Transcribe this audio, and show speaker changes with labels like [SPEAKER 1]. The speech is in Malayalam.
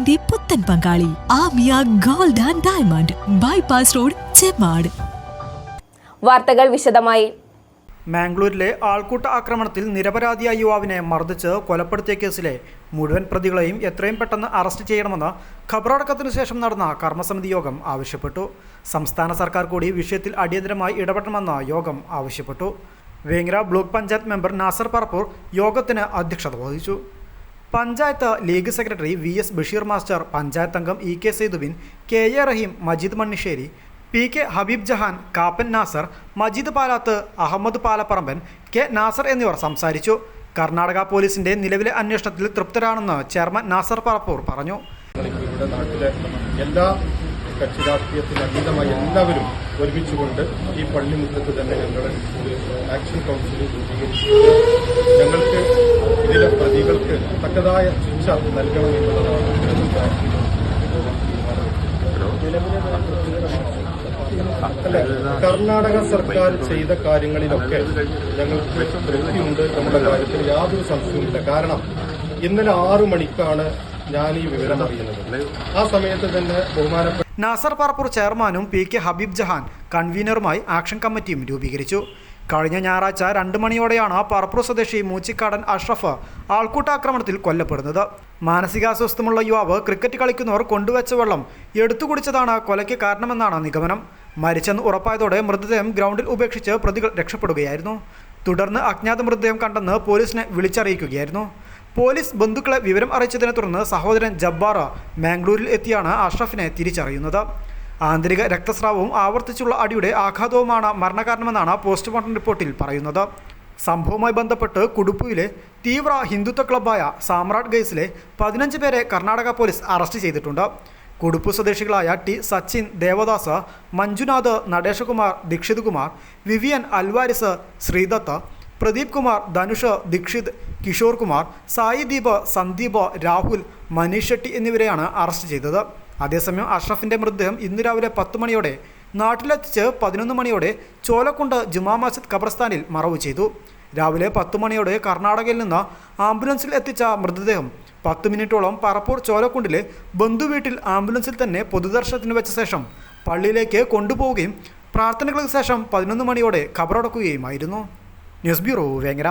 [SPEAKER 1] വിവാഹത്തിന്റെ പുത്തൻ പങ്കാളി Amiya gold and diamond bypass road Chemmad.
[SPEAKER 2] വാർത്തകൾ വിശദമായി.
[SPEAKER 3] മാംഗ്ലൂരിലെ ആൾക്കൂട്ട ആക്രമണത്തിൽ നിരപരാധിയായ യുവാവിനെ മർദ്ദിച്ച് കൊലപ്പെടുത്തിയ കേസിലെ മുഴുവൻ പ്രതികളെയും എത്രയും പെട്ടെന്ന് അറസ്റ്റ് ചെയ്യണമെന്ന് ഖബറടക്കത്തിനു ശേഷം നടന്ന കർമ്മസമിതി യോഗം ആവശ്യപ്പെട്ടു. സംസ്ഥാന സർക്കാർ കൂടി വിഷയത്തിൽ അടിയന്തരമായി ഇടപെടണമെന്ന് യോഗം ആവശ്യപ്പെട്ടു. വേങ്ങര ബ്ലോക്ക് പഞ്ചായത്ത് മെമ്പർ നാസർ പറപ്പൂർ യോഗത്തിന് അധ്യക്ഷത വഹിച്ചു. Panchayat league secretary V S Basheer master panchayat അംഗം E K Saidubin K A Rahim Majeed Mannisseri P K Habib Jahan Kappan Nasar Majeed Palath Ahammed Palapparamban K Nasar എന്നിവർ സംസാരിച്ചു. കർണാടക പോലീസിന്റെ നിലവിലെ അന്വേഷണത്തിൽ തൃപ്തരാണെന്ന് ചെയർമാൻ നാസർ പറപ്പൂർ പറഞ്ഞു.
[SPEAKER 4] എല്ലാ കക്ഷി രാഷ്ട്രീയത്തിന് അതീതമായി എല്ലാവരും ഒരുമിച്ചുകൊണ്ട് ഈ പള്ളിമുറ്റത്ത് തന്നെ ഞങ്ങളുടെ ആക്ഷൻ കൗൺസിൽ രൂപീകരിച്ചു ഞങ്ങൾക്ക് ഇതിലെ പ്രതികൾക്ക് തക്കതായ ശിക്ഷ നൽകണം എന്നുള്ളതാണ് ഞങ്ങൾക്ക് അല്ല? കർണാടക സർക്കാർ ചെയ്ത കാര്യങ്ങളിലൊക്കെ ഞങ്ങൾക്ക് തൃപ്തിയുണ്ട് നമ്മുടെ കാര്യത്തിൽ യാതൊരു സംശയവുമില്ല കാരണം ഇന്നലെ ആറു മണിക്കാണ് ഞാൻ ഈ വിവരം അറിയുന്നത്. ആ സമയത്ത് തന്നെ ബഹുമാനപ്പെട്ട
[SPEAKER 3] നാസർ പാർപ്പൂർ ചെയർമാനും പി കെ ഹബീബ് ജഹാൻ കൺവീനറുമായി ആക്ഷൻ കമ്മിറ്റിയും രൂപീകരിച്ചു. കഴിഞ്ഞ ഞായറാഴ്ച രണ്ട് മണിയോടെയാണ് പറപ്പൂർ സ്വദേശി മൂച്ചിക്കാടൻ അഷ്റഫ് ആൾക്കൂട്ടാക്രമണത്തിൽ കൊല്ലപ്പെടുന്നത്. മാനസികാസ്വസ്ഥമുള്ള യുവാവ് ക്രിക്കറ്റ് കളിക്കുന്നവർ കൊണ്ടുവച്ച വെള്ളം എടുത്തു കുടിച്ചതാണ് കൊലയ്ക്ക് കാരണമെന്നാണ് നിഗമനം. മരിച്ചെന്ന് ഉറപ്പായതോടെ മൃതദേഹം ഗ്രൗണ്ടിൽ ഉപേക്ഷിച്ച് പ്രതികൾ രക്ഷപ്പെടുകയായിരുന്നു. തുടർന്ന് അജ്ഞാത മൃതദേഹം കണ്ടെന്ന് പോലീസിനെ വിളിച്ചറിയിക്കുകയായിരുന്നു. പോലീസ് ബന്ധുക്കളെ വിവരം അറിയിച്ചതിനെ തുടർന്ന് സഹോദരൻ ജബ്ബാറ മാംഗ്ലൂരിൽ എത്തിയാണ് അഷ്റഫിനെ തിരിച്ചറിയുന്നത്. ആന്തരിക രക്തസ്രാവവും ആവർത്തിച്ചുള്ള അടിയുടെ ആഘാതവുമാണ് മരണകാരണമെന്നാണ് പോസ്റ്റ്മോർട്ടം റിപ്പോർട്ടിൽ പറയുന്നത്. സംഭവവുമായി ബന്ധപ്പെട്ട് കുടുപ്പുവിലെ തീവ്ര ഹിന്ദുത്വ ക്ലബ്ബായ സാമ്രാട്ട് ഗൈസിലെ പതിനഞ്ച് പേരെ കർണാടക പോലീസ് അറസ്റ്റ് ചെയ്തിട്ടുണ്ട്. കുടുപ്പു സ്വദേശികളായ ടി സച്ചിൻ ദേവദാസ് മഞ്ജുനാഥ് നടേശകുമാർ ദീക്ഷിത് കുമാർ വിവിയൻ അൽവാരിസ് ശ്രീദത്ത് പ്രദീപ് കുമാർ ധനുഷ് ദീക്ഷിത് കിഷോർ കുമാർ സായി ദീപ് സന്ദീപ് രാഹുൽ മനീഷ് ഷെട്ടി എന്നിവരെയാണ് അറസ്റ്റ് ചെയ്തത്. അതേസമയം അഷ്റഫിന്റെ മൃതദേഹം ഇന്ന് രാവിലെ പത്ത് മണിയോടെ നാട്ടിലെത്തിച്ച് പതിനൊന്ന് മണിയോടെ ചോലക്കുണ്ട് ജുമാ മസ്ജിദ് ഖബർസ്ഥാനിൽ മറവ് ചെയ്തു. രാവിലെ പത്ത് മണിയോടെ കർണാടകയിൽ നിന്ന് ആംബുലൻസിൽ എത്തിച്ച മൃതദേഹം പത്ത് മിനിറ്റോളം പറപ്പൂർ ചോലക്കുണ്ടിലെ ബന്ധുവീട്ടിൽ ആംബുലൻസിൽ തന്നെ പൊതുദർശനത്തിന് വെച്ച ശേഷം പള്ളിയിലേക്ക് കൊണ്ടുപോവുകയും പ്രാർത്ഥനകൾക്ക് ശേഷം പതിനൊന്ന് മണിയോടെ ഖബറടക്കുകയുമായിരുന്നു. News bureau Vengara.